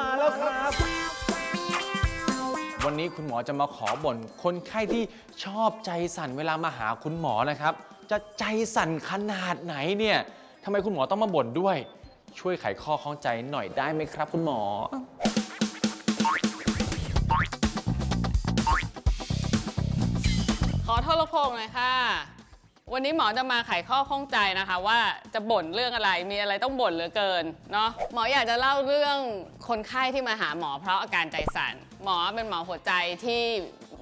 มาแล้วครับ วันนี้คุณหมอจะมาขอบ่นคนไข้ที่ชอบใจสั่นเวลามาหาคุณหมอนะครับ จะใจสั่นขนาดไหนเนี่ยทำไมคุณหมอต้องมาบ่นด้วย ช่วยไขข้อข้องใจหน่อยได้ไหมครับ คุณหมอ ขอโทษโพงหน่อยค่ะ วันนี้หมอจะมาไขข้อข้องใจนะคะว่าจะบ่นเรื่องอะไรมีอะไรต้องบ่นเหลือเกินเนาะหมออยากจะเล่าเรื่องคนไข้ที่มาหาหมอเพราะอาการใจสั่นหมอเป็นหมอหัวใจที่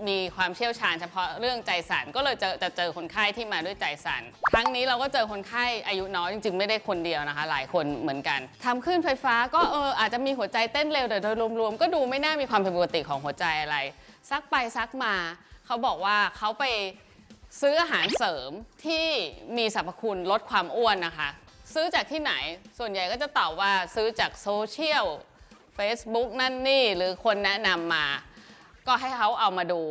มีความเชี่ยวชาญเฉพาะเรื่องใจสั่นก็เลยจะจะเจอคนไข้ที่มาด้วยใจสั่นครั้งนี้เราก็เจอคนไข้อายุน้อยจริงๆ ไม่ได้คนเดียวนะคะ หลายคนเหมือนกันทำคลื่นไฟฟ้าก็เอออาจจะมีหัวใจเต้นเร็วแต่โดยรวมๆก็ดูไม่น่ามีความผิดปกติของหัวใจอะไร ซักไปซักมา เขาบอกว่าเขาไป ซื้ออาหารเสริมที่มีสรรพคุณลดความอ้วนนะคะ ซื้อจากที่ไหนส่วนใหญ่ก็จะตอบว่าซื้อจากโซเชียล Facebook นั่นนี่หรือคนแนะนำมา ก็ให้เขาเอามาดู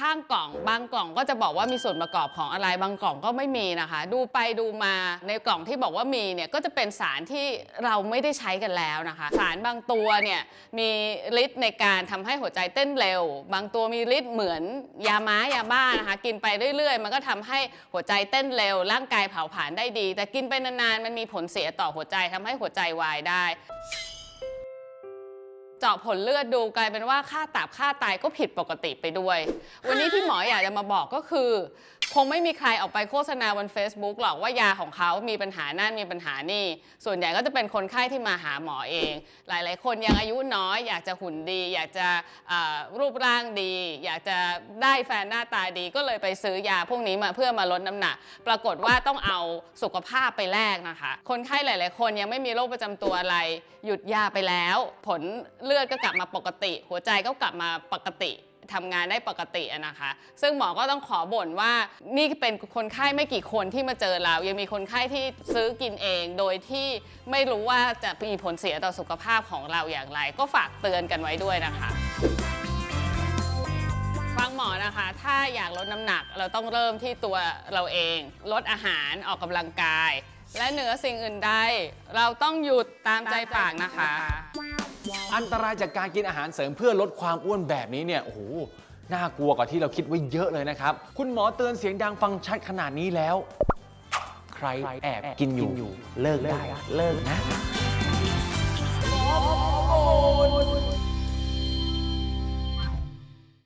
ข้างกล่อง บางกล่องก็จะบอกว่ามีส่วนประกอบของอะไร บางกล่องก็ไม่มีนะคะ ดูไปดูมาในกล่องที่บอกว่ามีเนี่ยก็จะเป็นสารที่เราไม่ได้ใช้กันแล้วนะคะ สารบางตัวเนี่ยมีฤทธิ์ในการทำให้หัวใจเต้นเร็ว บางตัวมีฤทธิ์เหมือนยาม้ายาบ้านะคะ กินไปเรื่อย ๆ มันก็ทำให้หัวใจเต้นเร็ว ร่างกายเผาผลาญได้ดี แต่กินไปนานๆมันมีผลเสียต่อหัวใจทำให้หัวใจวายได้ เจาะผลเลือดดูกลายเป็นว่าค่าตับค่าไตก็ผิดปกติไปด้วย วันนี้ที่หมออยากจะมาบอกก็คือ คงไม่มีใครออกไปโฆษณาบน Facebook หรอกว่ายาของเขามีปัญหานั่นมีปัญหานี่ ส่วนใหญ่ก็จะเป็นคนไข้ที่มาหาหมอเอง หลาย ๆ คนยังอายุน้อย อยากจะหุ่นดี อยากจะรูปร่างดี อยากจะได้แฟนหน้าตาดี ก็เลยไปซื้อยาพวกนี้มาเพื่อมาลดน้ำหนัก ปรากฏว่าต้องเอาสุขภาพไปแลกนะคะ คนไข้หลาย ๆ คนยังไม่มีโรคประจำตัวอะไร หยุดยาไปแล้ว ผลเลือดก็กลับมาปกติ หัวใจก็กลับมาปกติทำงานได้ปกตินะคะ ซึ่งหมอก็ต้องขอบ่นว่านี่เป็นคนไข้ไม่กี่คนที่มาเจอเรา ยังมีคนไข้ที่ซื้อกินเอง โดยที่ไม่รู้ว่าจะมีผลเสียต่อสุขภาพของเราอย่างไร ก็ฝากเตือนกันไว้ด้วยนะคะฟังหมอนะคะ ถ้าอยากลดน้ำหนักเราต้องเริ่มที่ตัวเราเอง ลดอาหารออกกำลังกาย และเหนือสิ่งอื่นใดเราต้องหยุดตามใจปากนะคะ อันตรายจากการกินอาหารเสริมเพื่อลดความอ้วนแบบนี้เนี่ยโอ้โหน่ากลัวกว่าที่เราคิดไว้เยอะเลยนะครับ คุณหมอเตือนเสียงดังฟังชัดขนาดนี้แล้ว ใครแอบกินอยู่ เลิกได้เลิกนะ